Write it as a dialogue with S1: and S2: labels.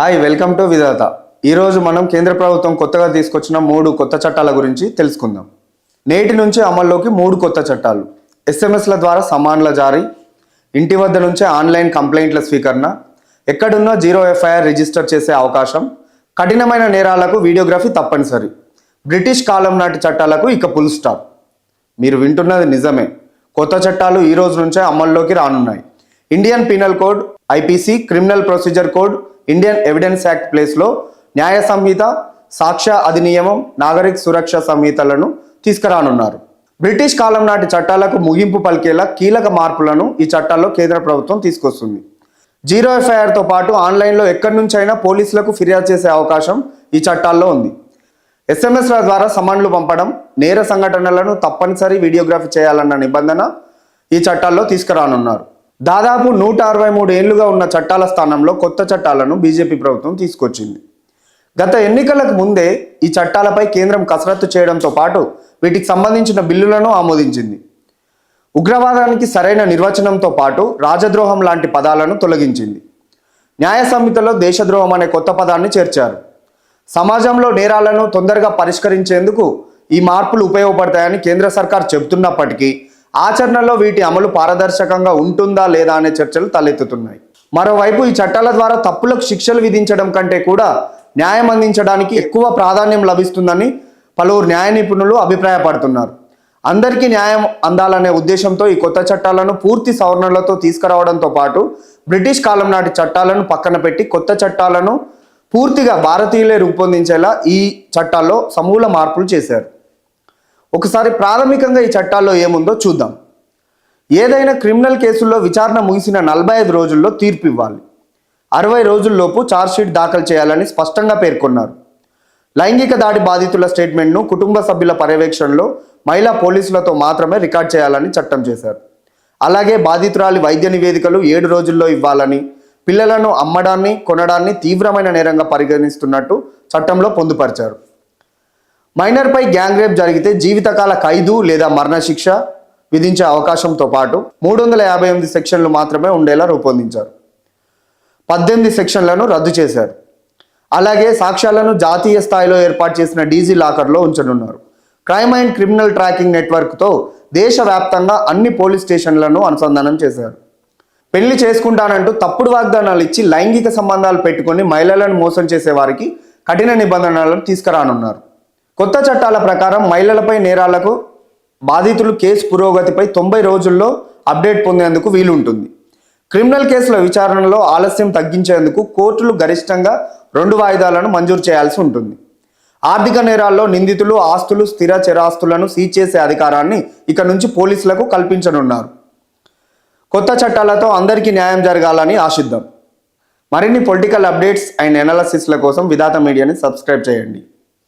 S1: Hi welcome to విధాత. ఈరోజు మనం కేంద్ర ప్రభుత్వం కొత్తగా తీసుకొచ్చిన మూడు కొత్త చట్టాల గురించి తెలుసుకుందాం. నేటి నుంచి అమల్లోకి మూడు కొత్త చట్టాలు. ఎస్ఎంఎస్ల ద్వారా సమాన్ల జారీ ఇంటి వద్ద నుంచే ఆన్లైన్ కంప్లైంట్ల స్వీకరణ ఎక్కడున్నా జీరో ఎఫ్ఐఆర్ రిజిస్టర్ చేసే అవకాశం కఠినమైన నేరాలకు వీడియోగ్రఫీ తప్పనిసరి. బ్రిటిష్ కాలం నాటి చట్టాలకు ఇక ఫుల్ స్టాప్ మీరు వింటున్నది నిజమే. కొత్త చట్టాలు ఈ రోజు నుంచే అమల్లోకి రానున్నాయి. Indian penal code IPC criminal procedure code Indian evidence act ప్లేస్లో న్యాయ సంహిత సాక్ష్య అధినియమం నాగరిక సురక్ష సంహితలను తీసుకురానున్నారు. బ్రిటిష్ కాలం నాటి చట్టాలకు ముగింపు పలికేలా కీలక మార్పులను ఈ చట్టాల్లో కేంద్ర ప్రభుత్వం తీసుకొస్తుంది. జీరో ఎఫ్ఐఆర్తో పాటు ఆన్లైన్లో ఎక్కడి నుంచైనా పోలీసులకు ఫిర్యాదు చేసే అవకాశం ఈ చట్టాల్లో ఉంది. ఎస్ఎంఎస్ల ద్వారా సమన్లు పంపడం నేర సంఘటనలను తప్పనిసరి వీడియోగ్రఫీ చేయాలన్న నిబంధన ఈ చట్టాల్లో తీసుకురానున్నారు. దాదాపు నూట అరవై మూడు ఏళ్ళుగా ఉన్న చట్టాల స్థానంలో కొత్త చట్టాలను బీజేపీ ప్రభుత్వం తీసుకొచ్చింది. గత ఎన్నికలకు ముందే ఈ చట్టాలపై కేంద్రం కసరత్తు చేయడంతో పాటు వీటికి సంబంధించిన బిల్లులను ఆమోదించింది. ఉగ్రవాదానికి సరైన నిర్వచనంతో పాటు రాజద్రోహం లాంటి పదాలను తొలగించింది. న్యాయ సంహితలో దేశద్రోహం అనే కొత్త పదాన్ని చేర్చారు. సమాజంలో నేరాలను తొందరగా పరిష్కరించేందుకు ఈ మార్పులు ఉపయోగపడతాయని కేంద్ర సర్కార్ చెబుతున్నప్పటికీ ఆచరణలో వీటి అమలు పారదర్శకంగా ఉంటుందా లేదా అనే చర్చలు తలెత్తుతున్నాయి. మరోవైపు ఈ చట్టాల ద్వారా తప్పులకు శిక్షలు విధించడం కంటే కూడా న్యాయం అందించడానికి ఎక్కువ ప్రాధాన్యం లభిస్తుందని పలువురు న్యాయ నిపుణులు అభిప్రాయపడుతున్నారు. అందరికీ న్యాయం అందాలనే ఉద్దేశంతో ఈ కొత్త చట్టాలను పూర్తి సవరణలతో తీసుకురావడంతో పాటు బ్రిటిష్ కాలం నాటి చట్టాలను పక్కన పెట్టి కొత్త చట్టాలను పూర్తిగా భారతీయులే రూపొందించేలా ఈ చట్టాల్లో సమూల మార్పులు చేశారు. ఒకసారి ప్రాథమికంగా ఈ చట్టాల్లో ఏముందో చూద్దాం. ఏదైనా క్రిమినల్ కేసుల్లో విచారణ ముగిసిన నలభై ఐదు రోజుల్లో తీర్పు ఇవ్వాలి. అరవై రోజుల్లోపు ఛార్జ్షీట్ దాఖలు చేయాలని స్పష్టంగా పేర్కొన్నారు. లైంగిక దాడి బాధితుల స్టేట్మెంట్ను కుటుంబ సభ్యుల పర్యవేక్షణలో మహిళా పోలీసులతో మాత్రమే రికార్డ్ చేయాలని చట్టం చేశారు. అలాగే బాధితురాలి వైద్య నివేదికలు ఏడు రోజుల్లో ఇవ్వాలని పిల్లలను అమ్మడాన్ని కొనడాన్ని తీవ్రమైన నేరంగా పరిగణిస్తున్నట్టు చట్టంలో పొందుపరిచారు. మైనర్పై గ్యాంగ్ రేప్ జరిగితే జీవితకాల ఖైదు లేదా మరణశిక్ష విధించే అవకాశంతో పాటు మూడు వందల యాభై ఎనిమిది సెక్షన్లు మాత్రమే ఉండేలా రూపొందించారు. పద్దెనిమిది సెక్షన్లను రద్దు చేశారు. అలాగే సాక్ష్యాలను జాతీయ స్థాయిలో ఏర్పాటు చేసిన డీజీ లాకర్లో ఉంచనున్నారు. క్రైమ్ అండ్ క్రిమినల్ ట్రాకింగ్ నెట్వర్క్తో దేశవ్యాప్తంగా అన్ని పోలీస్ స్టేషన్లను అనుసంధానం చేశారు. పెళ్ళి చేసుకుంటానంటూ తప్పుడు వాగ్దానాలు ఇచ్చి లైంగిక సంబంధాలు పెట్టుకొని మహిళలను మోసం చేసే వారికి కఠిన నిబంధనలను తీసుకురానున్నారు. కొత్త చట్టాల ప్రకారం మహిళలపై నేరాలకు బాధితులు కేసు పురోగతిపై తొంభై రోజుల్లో అప్డేట్ పొందేందుకు వీలు ఉంటుంది క్రిమినల్ కేసుల విచారణలో ఆలస్యం తగ్గించేందుకు కోర్టులు గరిష్టంగా రెండు వాయిదాలను మంజూరు చేయాల్సి ఉంటుంది. ఆర్థిక నేరాల్లో నిందితులు ఆస్తులు స్థిర చరాస్తులను సీజ్ చేసే అధికారాన్ని ఇక నుంచి పోలీసులకు కల్పించనున్నారు. కొత్త చట్టాలతో అందరికీ న్యాయం జరగాలని ఆశిద్దాం. మరిన్ని పొలిటికల్ అప్డేట్స్ అండ్ ఎనాలసిస్ల కోసం విధాత మీడియాని సబ్స్క్రైబ్ చేయండి.